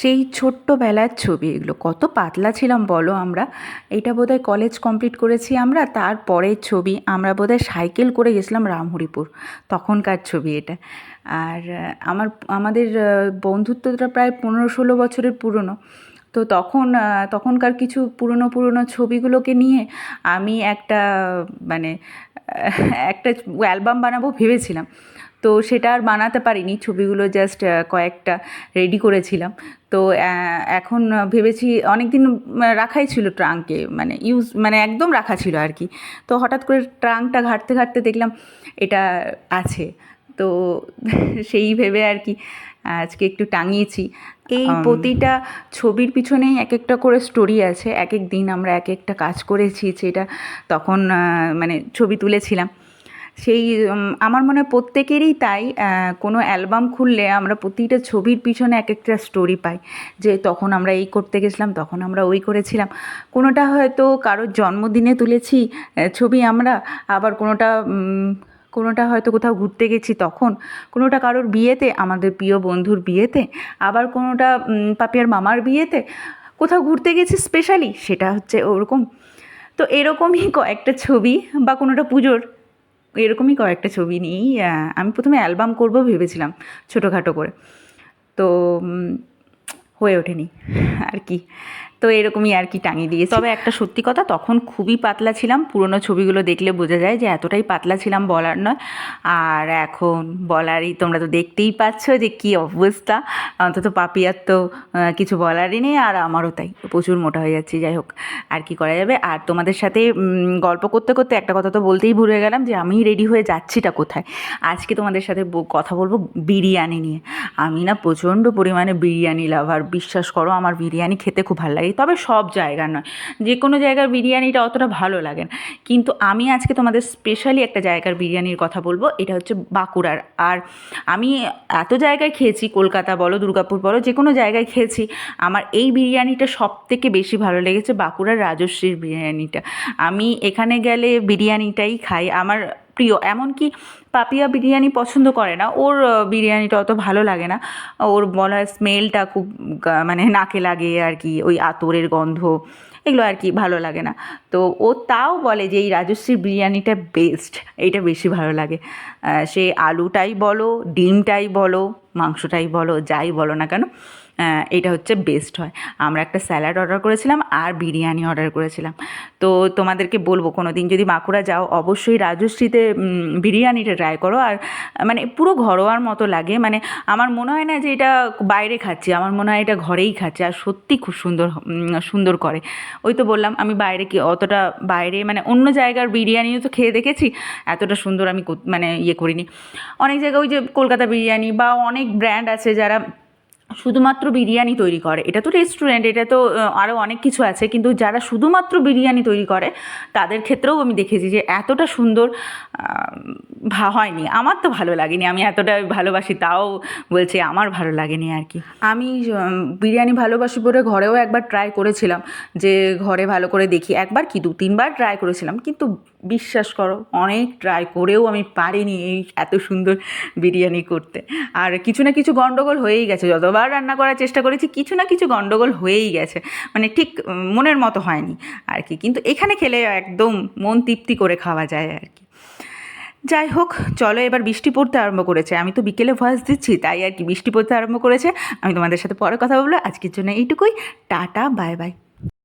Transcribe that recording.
সেই ছোট্টবেলার ছবি, এগুলো কত পাতলা ছিলাম বলো আমরা। এইটা বোধহয় কলেজ কমপ্লিট করেছি আমরা, তারপরের ছবি আমরা বোধহয় সাইকেল করে গেছিলাম রামহরিপুর, তখনকার ছবি এটা। আর আমার, আমাদের বন্ধুত্বটা প্রায় পনেরো ষোলো বছরের পুরনো। তো তখন তখনকার কিছু পুরনো পুরনো ছবিগুলোকে নিয়ে আমি একটা মানে একটা অ্যালবাম বানাবো ভেবেছিলাম। তো সেটা আর বানাতে পারিনি ছবিগুলো জাস্ট কয়েকটা রেডি করেছিলাম। তো এখন ভেবেছি অনেক দিন রাখাই ছিল ট্রাঙ্কে মানে ইউজ মানে একদম রাখা ছিল আর কি। তো হঠাৎ করে ট্রাঙ্কটা ঘাঁটতে ঘাঁটতে দেখলাম এটা আছে। তো সেই ভেবে আর কি আজকে একটু টাঙিয়েছি। এই প্রতিটা ছবির পিছনেই এক একটা করে স্টোরি আছে। এক এক দিন আমরা এক একটা কাজ করেছি সেটা তখন মানে ছবি তুলেছিলাম। সেই আমার মনে হয় প্রত্যেকেরই তাই কোনো অ্যালবাম খুললে আমরা প্রতিটা ছবির পিছনে এক একটা স্টোরি পাই। যে তখন আমরা এই করতে গেছিলাম, তখন আমরা ওই করেছিলাম। কোনোটা হয়তো কারোর জন্মদিনে তুলেছি ছবি আমরা, আবার কোনোটা কোনোটা হয়তো কোথাও ঘুরতে গেছি তখন, কোনোটা কারোর বিয়েতে, আমাদের প্রিয় বন্ধুর বিয়েতে, আবার কোনোটা পাপিয়ার মামার বিয়েতে, কোথাও ঘুরতে গেছি স্পেশালি সেটা হচ্ছে ওরকম। তো এরকমই কয়েকটা ছবি বা কোনোটা পুজোর এরকমই কয়েকটা ছবি নিয়েই আমি প্রথমে অ্যালবাম করব ভেবেছিলাম, ছোটোখাটো করে। তো হয়ে ওঠেনি। আর কি। তো এরকমই আর কি টাঙিয়ে দিয়েছি। তবে একটা সত্যি কথা, তখন খুবই পাতলা ছিলাম। পুরনো ছবিগুলো দেখলে বোঝা যায় যে এতটাই পাতলা ছিলাম বলার নয়। আর এখন বলারই তোমরা তো দেখতেই পাচ্ছ যে কী অবস্থা। অন্তত পাপিয়ার তো কিছু বলারই নেই, আর আমারও তাই। প্রচুর মোটা হয়ে যাচ্ছি, যাই হোক, আর কি করা যাবে। আর তোমাদের সাথে গল্প করতে করতে একটা কথা তো বলতেই ভুলে গেলাম যে আমি রেডি হয়ে যাচ্ছিটা কোথায়? আজকে তোমাদের সাথে কথা বলব বিরিয়ানি নিয়ে। আমি না প্রচণ্ড পরিমাণে বিরিয়ানি লাভার। বিশ্বাস করো, আমার বিরিয়ানি খেতে খুব ভালো লাগে তবে সব জায়গার নয়। যে কোনো জায়গার বিরিয়ানিটা অতটা ভালো লাগে না। কিন্তু আমি আজকে তোমাদের স্পেশালি একটা জায়গার বিরিয়ানির কথা বলব, এটা হচ্ছে বাঁকুড়ার। আর আমি এত জায়গায় খেয়েছি, কলকাতা বলো, দুর্গাপুর বলো যে কোনো জায়গায় খেয়েছি, আমার এই বিরিয়ানিটা সব থেকে বেশি ভালো লেগেছে বাঁকুড়ার রাজশ্রীর বিরিয়ানিটা। আমি এখানে গেলে বিরিয়ানিটাই খাই। আমার প্রিয়, এমনকি পাপিয়া বিরিয়ানি পছন্দ করে না। ওর বিরিয়ানিটা অত ভালো লাগে না। ওর বলা স্মেলটা খুব মানে নাকে লাগে আর কি, ওই আতরের গন্ধ, এগুলো আর কি ভালো লাগে না। তো ও তাও বলে যে, এই রাজশ্রীর বিরিয়ানিটা বেস্ট এইটা বেশি ভালো লাগে। সে আলুটাই বলো, ডিমটাই বলো, মাংসটাই বলো, যাই বলো না কেন এটা হচ্ছে বেস্ট হয়। আমরা একটা স্যালাড অর্ডার করেছিলাম আর বিরিয়ানি অর্ডার করেছিলাম। তো তোমাদেরকে বলব কোনো দিন যদি বাঁকুড়া যাও, অবশ্যই রাজশ্রীতে বিরিয়ানিটা ট্রাই করো। আর মানে পুরো ঘরোয়ার মতো লাগে। মানে আমার মনে হয় না যে এটা বাইরে খাচ্ছি, আমার মনে হয় এটা ঘরেই খাচ্ছি। আর সত্যি খুব সুন্দর সুন্দর করে। ওই তো বললাম, আমি বাইরে কি অতটা বাইরে মানে অন্য জায়গার বিরিয়ানিও তো খেয়ে দেখেছি, এতটা সুন্দর আমি মানে ইয়ে করিনি। অনেক জায়গায় ওই যে কলকাতা বিরিয়ানি বা অনেক ব্র্যান্ড আছে যারা শুধুমাত্র বিরিয়ানি তৈরি করে। এটা তো রেস্টুরেন্ট এটা তো আরও অনেক কিছু আছে। কিন্তু যারা শুধুমাত্র বিরিয়ানি তৈরি করে, তাদের ক্ষেত্রেও আমি দেখেছি যে এতটা সুন্দর হয়নি। আমার তো ভালো লাগেনি, আমি এতটা ভালোবাসি, তাও বলছে আমার ভালো লাগেনি আর কি। আমি বিরিয়ানি ভালোবাসি বলে ঘরেও একবার ট্রাই করেছিলাম, যে ঘরে ভালো করে দেখি। একবার কি দু তিনবার ট্রাই করেছিলাম, কিন্তু বিশ্বাস করো, অনেক ট্রাই করেও আমি পারিনি এই এত সুন্দর বিরিয়ানি করতে। আর কিছু না কিছু গণ্ডগোল হয়েই গেছে, যতবার রান্না করার চেষ্টা করেছি, কিছু না কিছু গণ্ডগোল হয়েই গেছে। মানে ঠিক মনের মতো হয়নি আর কি। কিন্তু এখানে খেলে একদম মন তৃপ্তি করে খাওয়া যায় আর কি। যাই হোক, চলো এবার বৃষ্টি পড়তে আরম্ভ করেছে। আমি তো বিকেলে ভয়েস দিচ্ছি, তাই আর কি বৃষ্টি পড়তে আরম্ভ করেছে। আমি তোমাদের সাথে পরে কথা বলব। আজকের জন্য এইটুকুই। Tata bye bye